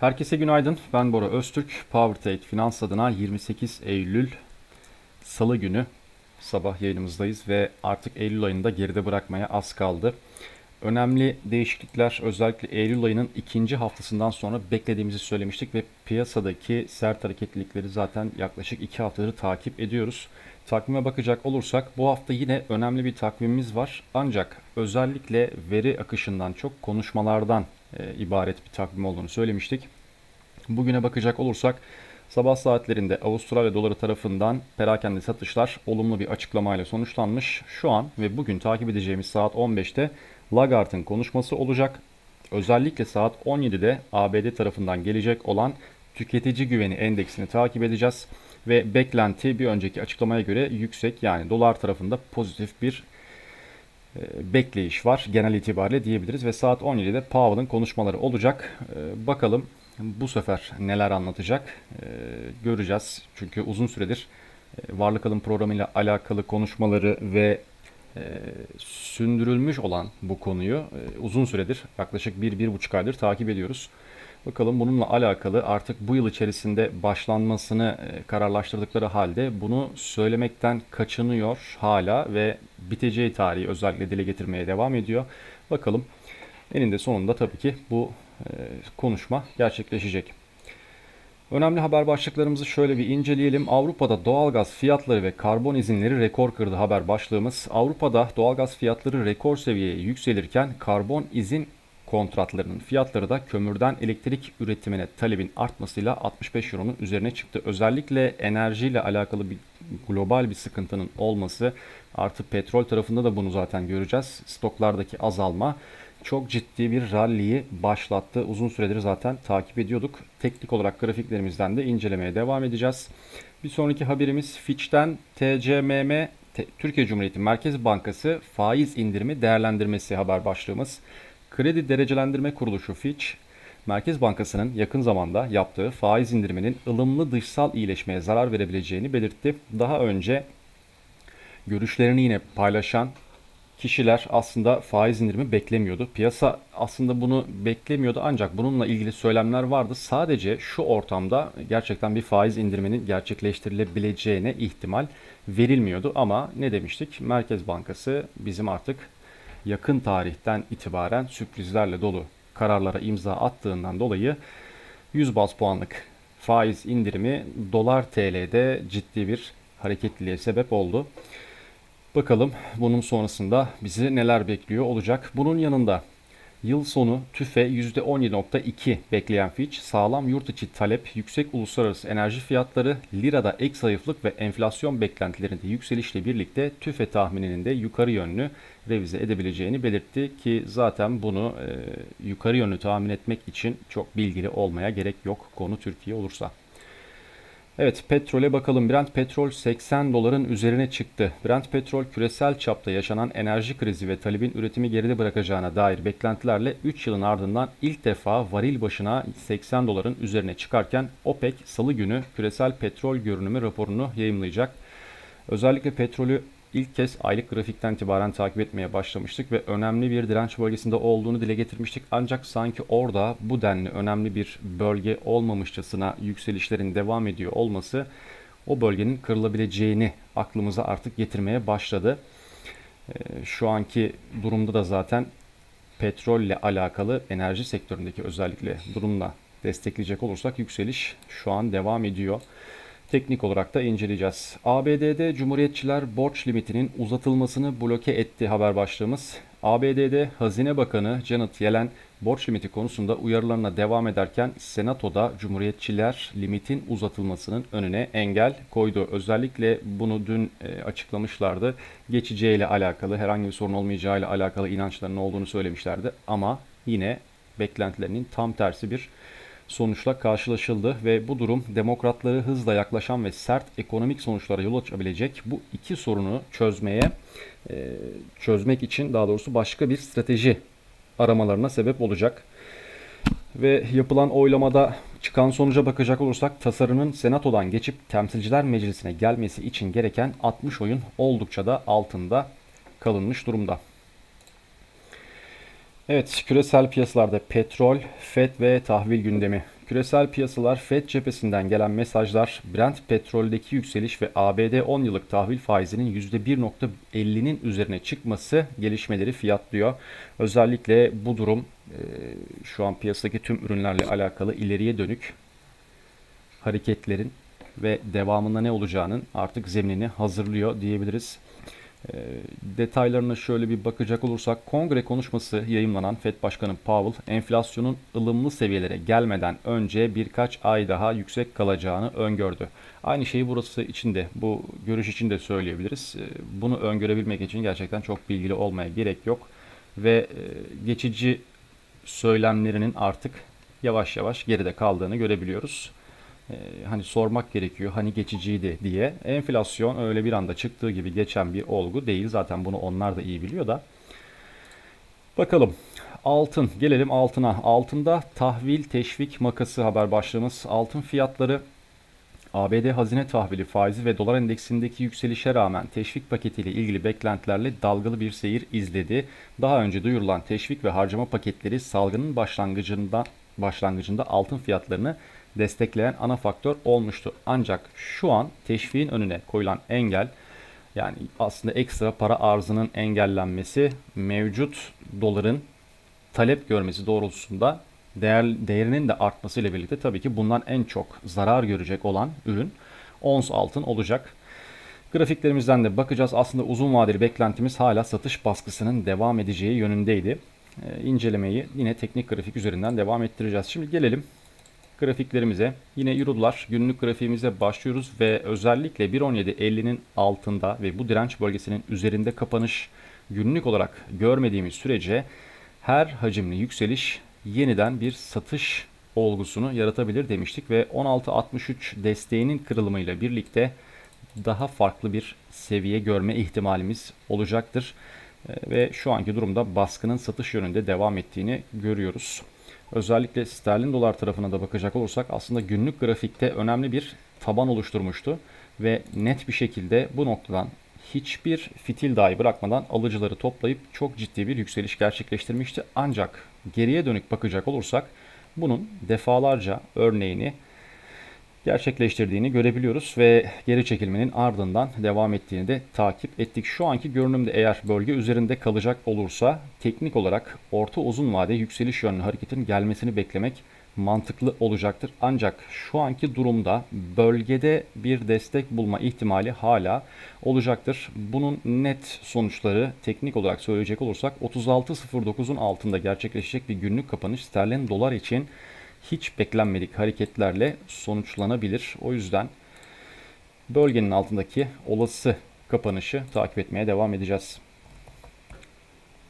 Herkese günaydın. Ben Bora Öztürk. PowerTrade Finans adına 28 Eylül Salı günü sabah yayınımızdayız ve artık Eylül ayında geride bırakmaya az kaldı. Önemli değişiklikler özellikle Eylül ayının ikinci haftasından sonra beklediğimizi söylemiştik ve piyasadaki sert hareketlilikleri zaten yaklaşık iki haftadır takip ediyoruz. Takvime bakacak olursak bu hafta yine önemli bir takvimimiz var. Ancak özellikle veri akışından çok konuşmalardan e, ibaret bir takvim olduğunu söylemiştik. Bugüne bakacak olursak sabah saatlerinde Avustralya doları tarafından perakende satışlar olumlu bir açıklamayla sonuçlanmış. Şu an ve bugün takip edeceğimiz saat 15'te Lagarde'ın konuşması olacak. Özellikle saat 17'de ABD tarafından gelecek olan tüketici güveni endeksini takip edeceğiz ve beklenti bir önceki açıklamaya göre yüksek yani dolar tarafında pozitif bir bekleyiş var genel itibariyle diyebiliriz ve saat 17'de Powell'ın konuşmaları olacak. E, bakalım bu sefer neler anlatacak e, göreceğiz. Çünkü uzun süredir varlık alım programıyla alakalı konuşmaları ve sündürülmüş olan bu konuyu uzun süredir yaklaşık 1-1,5 aydır takip ediyoruz. Bakalım bununla alakalı artık bu yıl içerisinde başlanmasını e, kararlaştırdıkları halde bunu söylemekten kaçınıyor hala ve biteceği tarihi özellikle dile getirmeye devam ediyor. Bakalım eninde sonunda tabii ki bu e, konuşma gerçekleşecek. Önemli haber başlıklarımızı şöyle bir inceleyelim. Avrupa'da doğalgaz fiyatları ve karbon izinleri rekor kırdı haber başlığımız. Avrupa'da doğalgaz fiyatları rekor seviyeye yükselirken karbon izin kontratlarının fiyatları da kömürden elektrik üretimine talebin artmasıyla 65 euronun üzerine çıktı. Özellikle enerjiyle alakalı bir global bir sıkıntının olması artı petrol tarafında da bunu zaten göreceğiz. Stoklardaki azalma çok ciddi bir rally'yi başlattı. Uzun süredir zaten takip ediyorduk. Teknik olarak grafiklerimizden de incelemeye devam edeceğiz. Bir sonraki haberimiz Fitch'ten TCMM Türkiye Cumhuriyeti Merkez Bankası faiz indirimi değerlendirmesi haber başlığımız. Kredi Derecelendirme Kuruluşu Fitch, Merkez Bankası'nın yakın zamanda yaptığı faiz indiriminin ılımlı dışsal iyileşmeye zarar verebileceğini belirtti. Daha önce görüşlerini yine paylaşan kişiler aslında faiz indirimi beklemiyordu. Piyasa aslında bunu beklemiyordu ancak bununla ilgili söylemler vardı. Sadece şu ortamda gerçekten bir faiz indiriminin gerçekleştirilebileceğine ihtimal verilmiyordu ama ne demiştik? Merkez Bankası bizim artık yakın tarihten itibaren sürprizlerle dolu kararlara imza attığından dolayı 100 bas puanlık faiz indirimi dolar TL'de ciddi bir hareketliliğe sebep oldu. Bakalım bunun sonrasında bizi neler bekliyor olacak. Bunun yanında Yıl sonu TÜFE %17.2 bekleyen Fitch, sağlam yurt içi talep, yüksek uluslararası enerji fiyatları, lirada ek zayıflık ve enflasyon beklentilerinde yükselişle birlikte TÜFE tahmininin de yukarı yönlü revize edebileceğini belirtti ki zaten bunu e, yukarı yönlü tahmin etmek için çok bilgili olmaya gerek yok konu Türkiye olursa. Evet petrole bakalım. Brent petrol 80 doların üzerine çıktı. Brent petrol küresel çapta yaşanan enerji krizi ve talebin üretimi geride bırakacağına dair beklentilerle 3 yılın ardından ilk defa varil başına 80 doların üzerine çıkarken OPEC salı günü küresel petrol görünümü raporunu yayımlayacak. Özellikle petrolü ilk kez aylık grafikten itibaren takip etmeye başlamıştık ve önemli bir direnç bölgesinde olduğunu dile getirmiştik. Ancak sanki orada bu denli önemli bir bölge olmamışçasına yükselişlerin devam ediyor olması o bölgenin kırılabileceğini aklımıza artık getirmeye başladı. Ee, şu anki durumda da zaten petrolle alakalı enerji sektöründeki özellikle durumla destekleyecek olursak yükseliş şu an devam ediyor teknik olarak da inceleyeceğiz. ABD'de Cumhuriyetçiler borç limitinin uzatılmasını bloke etti haber başlığımız. ABD'de Hazine Bakanı Janet Yellen borç limiti konusunda uyarılarına devam ederken Senato'da Cumhuriyetçiler limitin uzatılmasının önüne engel koydu. Özellikle bunu dün e, açıklamışlardı. Geçeceğiyle alakalı herhangi bir sorun olmayacağıyla alakalı inançlarının olduğunu söylemişlerdi ama yine beklentilerinin tam tersi bir sonuçla karşılaşıldı ve bu durum demokratları hızla yaklaşan ve sert ekonomik sonuçlara yol açabilecek bu iki sorunu çözmeye e, çözmek için daha doğrusu başka bir strateji aramalarına sebep olacak. Ve yapılan oylamada çıkan sonuca bakacak olursak tasarının senatodan geçip temsilciler meclisine gelmesi için gereken 60 oyun oldukça da altında kalınmış durumda. Evet, küresel piyasalarda petrol, FED ve tahvil gündemi. Küresel piyasalar FED cephesinden gelen mesajlar, Brent petroldeki yükseliş ve ABD 10 yıllık tahvil faizinin %1.50'nin üzerine çıkması gelişmeleri fiyatlıyor. Özellikle bu durum e, şu an piyasadaki tüm ürünlerle alakalı ileriye dönük hareketlerin ve devamında ne olacağının artık zeminini hazırlıyor diyebiliriz. E, detaylarına şöyle bir bakacak olursak kongre konuşması yayımlanan FED Başkanı Powell enflasyonun ılımlı seviyelere gelmeden önce birkaç ay daha yüksek kalacağını öngördü. Aynı şeyi burası için de bu görüş için de söyleyebiliriz. E, bunu öngörebilmek için gerçekten çok bilgili olmaya gerek yok ve e, geçici söylemlerinin artık yavaş yavaş geride kaldığını görebiliyoruz hani sormak gerekiyor hani geçiciydi diye. Enflasyon öyle bir anda çıktığı gibi geçen bir olgu değil. Zaten bunu onlar da iyi biliyor da. Bakalım. Altın. Gelelim altına. Altında tahvil teşvik makası haber başlığımız. Altın fiyatları ABD hazine tahvili faizi ve dolar endeksindeki yükselişe rağmen teşvik paketiyle ilgili beklentilerle dalgalı bir seyir izledi. Daha önce duyurulan teşvik ve harcama paketleri salgının başlangıcında başlangıcında altın fiyatlarını destekleyen ana faktör olmuştu. Ancak şu an teşviğin önüne koyulan engel yani aslında ekstra para arzının engellenmesi mevcut doların talep görmesi doğrultusunda değer, değerinin de artmasıyla birlikte tabii ki bundan en çok zarar görecek olan ürün ons altın olacak. Grafiklerimizden de bakacağız. Aslında uzun vadeli beklentimiz hala satış baskısının devam edeceği yönündeydi. Ee, incelemeyi yine teknik grafik üzerinden devam ettireceğiz. Şimdi gelelim grafiklerimize. Yine Euro'lar günlük grafiğimize başlıyoruz ve özellikle 1.17.50'nin altında ve bu direnç bölgesinin üzerinde kapanış günlük olarak görmediğimiz sürece her hacimli yükseliş yeniden bir satış olgusunu yaratabilir demiştik ve 16.63 desteğinin kırılımıyla birlikte daha farklı bir seviye görme ihtimalimiz olacaktır. Ve şu anki durumda baskının satış yönünde devam ettiğini görüyoruz. Özellikle sterlin dolar tarafına da bakacak olursak aslında günlük grafikte önemli bir taban oluşturmuştu. Ve net bir şekilde bu noktadan hiçbir fitil dahi bırakmadan alıcıları toplayıp çok ciddi bir yükseliş gerçekleştirmişti. Ancak geriye dönük bakacak olursak bunun defalarca örneğini gerçekleştirdiğini görebiliyoruz ve geri çekilmenin ardından devam ettiğini de takip ettik. Şu anki görünümde eğer bölge üzerinde kalacak olursa teknik olarak orta uzun vade yükseliş yönlü hareketin gelmesini beklemek mantıklı olacaktır. Ancak şu anki durumda bölgede bir destek bulma ihtimali hala olacaktır. Bunun net sonuçları teknik olarak söyleyecek olursak 36.09'un altında gerçekleşecek bir günlük kapanış sterlin dolar için hiç beklenmedik hareketlerle sonuçlanabilir. O yüzden bölgenin altındaki olası kapanışı takip etmeye devam edeceğiz.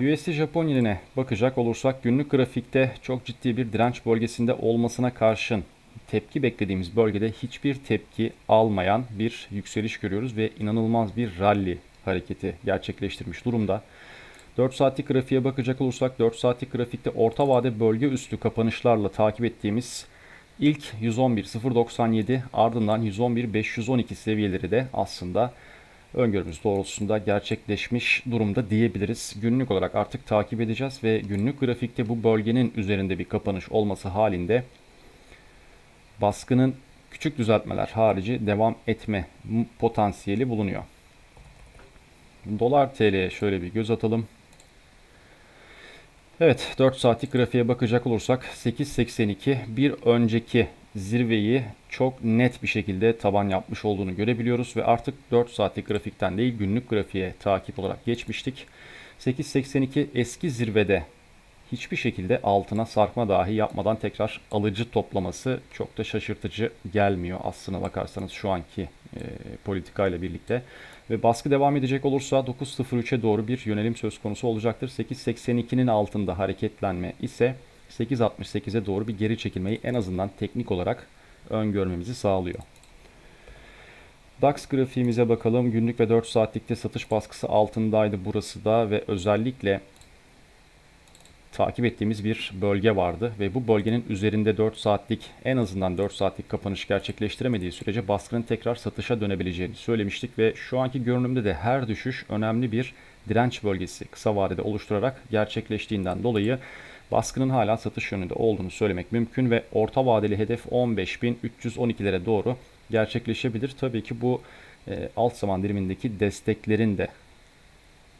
USD Japon yenine bakacak olursak günlük grafikte çok ciddi bir direnç bölgesinde olmasına karşın tepki beklediğimiz bölgede hiçbir tepki almayan bir yükseliş görüyoruz ve inanılmaz bir rally hareketi gerçekleştirmiş durumda. 4 saatlik grafiğe bakacak olursak 4 saatlik grafikte orta vade bölge üstü kapanışlarla takip ettiğimiz ilk 111.097 ardından 111.512 seviyeleri de aslında öngörümüz doğrultusunda gerçekleşmiş durumda diyebiliriz. Günlük olarak artık takip edeceğiz ve günlük grafikte bu bölgenin üzerinde bir kapanış olması halinde baskının küçük düzeltmeler harici devam etme potansiyeli bulunuyor. Dolar TL'ye şöyle bir göz atalım. Evet 4 saatlik grafiğe bakacak olursak 8.82 bir önceki zirveyi çok net bir şekilde taban yapmış olduğunu görebiliyoruz ve artık 4 saatlik grafikten değil günlük grafiğe takip olarak geçmiştik. 8.82 eski zirvede hiçbir şekilde altına sarkma dahi yapmadan tekrar alıcı toplaması çok da şaşırtıcı gelmiyor aslına bakarsanız şu anki e, politikayla birlikte. Ve baskı devam edecek olursa 9.03'e doğru bir yönelim söz konusu olacaktır. 8.82'nin altında hareketlenme ise 8.68'e doğru bir geri çekilmeyi en azından teknik olarak öngörmemizi sağlıyor. DAX grafiğimize bakalım. Günlük ve 4 saatlikte satış baskısı altındaydı burası da ve özellikle takip ettiğimiz bir bölge vardı ve bu bölgenin üzerinde 4 saatlik en azından 4 saatlik kapanış gerçekleştiremediği sürece baskının tekrar satışa dönebileceğini söylemiştik ve şu anki görünümde de her düşüş önemli bir direnç bölgesi kısa vadede oluşturarak gerçekleştiğinden dolayı baskının hala satış yönünde olduğunu söylemek mümkün ve orta vadeli hedef 15.312'lere doğru gerçekleşebilir. Tabii ki bu e, alt zaman dilimindeki desteklerin de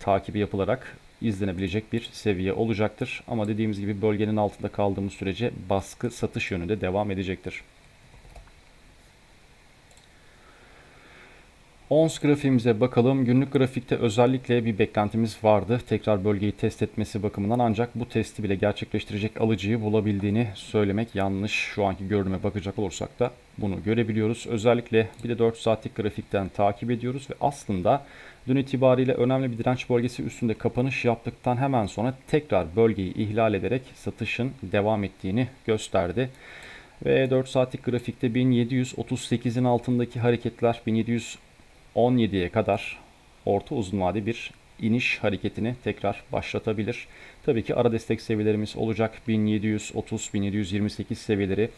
takibi yapılarak izlenebilecek bir seviye olacaktır. Ama dediğimiz gibi bölgenin altında kaldığımız sürece baskı satış yönünde devam edecektir. Ons grafiğimize bakalım. Günlük grafikte özellikle bir beklentimiz vardı. Tekrar bölgeyi test etmesi bakımından ancak bu testi bile gerçekleştirecek alıcıyı bulabildiğini söylemek yanlış. Şu anki görünüme bakacak olursak da bunu görebiliyoruz. Özellikle bir de 4 saatlik grafikten takip ediyoruz ve aslında dün itibariyle önemli bir direnç bölgesi üstünde kapanış yaptıktan hemen sonra tekrar bölgeyi ihlal ederek satışın devam ettiğini gösterdi. Ve 4 saatlik grafikte 1738'in altındaki hareketler 1700 17'ye kadar orta uzun vade bir iniş hareketini tekrar başlatabilir. Tabii ki ara destek seviyelerimiz olacak. 1730-1728 seviyeleri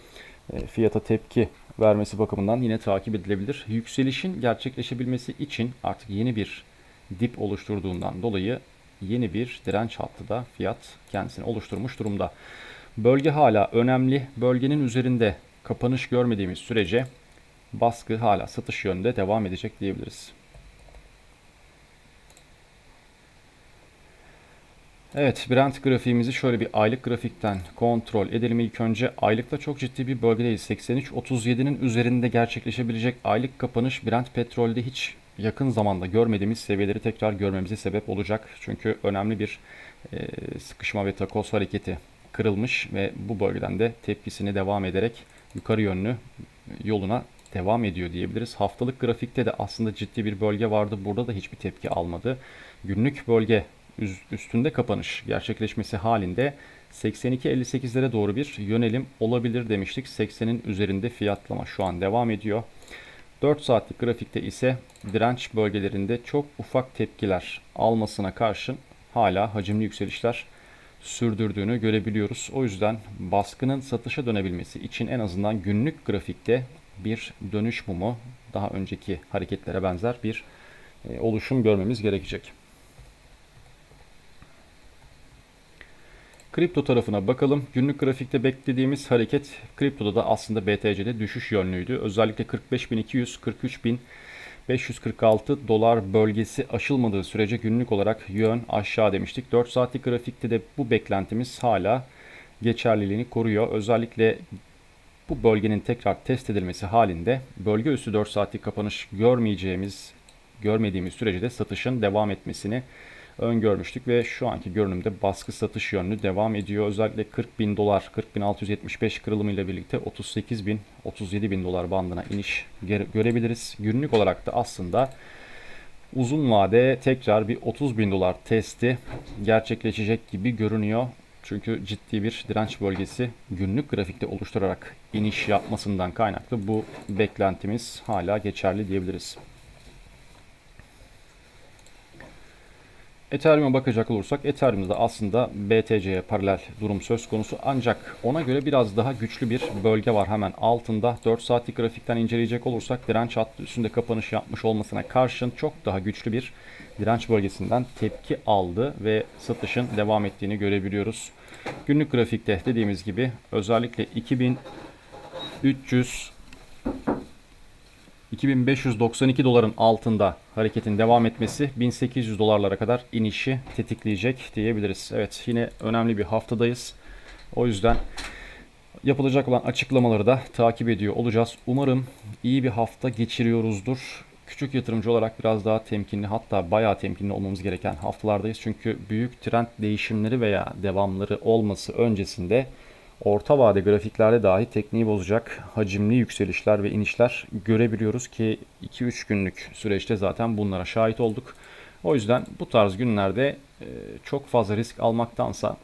e, fiyata tepki vermesi bakımından yine takip edilebilir. Yükselişin gerçekleşebilmesi için artık yeni bir dip oluşturduğundan dolayı yeni bir direnç hattı da fiyat kendisini oluşturmuş durumda. Bölge hala önemli. Bölgenin üzerinde kapanış görmediğimiz sürece baskı hala satış yönünde devam edecek diyebiliriz. Evet, Brent grafiğimizi şöyle bir aylık grafikten kontrol edelim. İlk önce aylıkta çok ciddi bir bölgedeyiz. 83.37'nin üzerinde gerçekleşebilecek aylık kapanış Brent petrolde hiç yakın zamanda görmediğimiz seviyeleri tekrar görmemize sebep olacak. Çünkü önemli bir e, sıkışma ve takoz hareketi kırılmış ve bu bölgeden de tepkisini devam ederek yukarı yönlü yoluna devam ediyor diyebiliriz. Haftalık grafikte de aslında ciddi bir bölge vardı. Burada da hiçbir tepki almadı. Günlük bölge üstünde kapanış gerçekleşmesi halinde 82.58'lere doğru bir yönelim olabilir demiştik. 80'in üzerinde fiyatlama şu an devam ediyor. 4 saatlik grafikte ise direnç bölgelerinde çok ufak tepkiler almasına karşın hala hacimli yükselişler sürdürdüğünü görebiliyoruz. O yüzden baskının satışa dönebilmesi için en azından günlük grafikte bir dönüş mumu daha önceki hareketlere benzer bir e, oluşum görmemiz gerekecek. Kripto tarafına bakalım. Günlük grafikte beklediğimiz hareket kriptoda da aslında BTC'de düşüş yönlüydü. Özellikle 45.200 43.546 dolar bölgesi aşılmadığı sürece günlük olarak yön aşağı demiştik. 4 saatlik grafikte de bu beklentimiz hala geçerliliğini koruyor. Özellikle bu bölgenin tekrar test edilmesi halinde bölge üstü 4 saatlik kapanış görmeyeceğimiz, görmediğimiz sürece de satışın devam etmesini öngörmüştük ve şu anki görünümde baskı satış yönlü devam ediyor. Özellikle 40 bin dolar, 40 bin 675 kırılımıyla birlikte 38 bin, 37 bin dolar bandına iniş görebiliriz. Günlük olarak da aslında uzun vade tekrar bir 30 bin dolar testi gerçekleşecek gibi görünüyor. Çünkü ciddi bir direnç bölgesi günlük grafikte oluşturarak iniş yapmasından kaynaklı bu beklentimiz hala geçerli diyebiliriz. Ethereum'a bakacak olursak Ethereum'da aslında BTC'ye paralel durum söz konusu ancak ona göre biraz daha güçlü bir bölge var hemen altında. 4 saatlik grafikten inceleyecek olursak direnç hattı üstünde kapanış yapmış olmasına karşın çok daha güçlü bir direnç bölgesinden tepki aldı ve satışın devam ettiğini görebiliyoruz. Günlük grafikte dediğimiz gibi özellikle 2300 2592 doların altında hareketin devam etmesi 1800 dolarlara kadar inişi tetikleyecek diyebiliriz. Evet yine önemli bir haftadayız. O yüzden yapılacak olan açıklamaları da takip ediyor olacağız. Umarım iyi bir hafta geçiriyoruzdur. Küçük yatırımcı olarak biraz daha temkinli hatta bayağı temkinli olmamız gereken haftalardayız. Çünkü büyük trend değişimleri veya devamları olması öncesinde orta vade grafiklerde dahi tekniği bozacak hacimli yükselişler ve inişler görebiliyoruz ki 2-3 günlük süreçte zaten bunlara şahit olduk. O yüzden bu tarz günlerde e, çok fazla risk almaktansa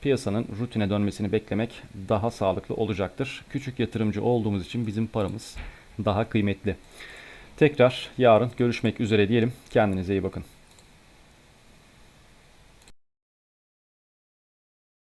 piyasanın rutine dönmesini beklemek daha sağlıklı olacaktır. Küçük yatırımcı olduğumuz için bizim paramız daha kıymetli. Tekrar yarın görüşmek üzere diyelim. Kendinize iyi bakın.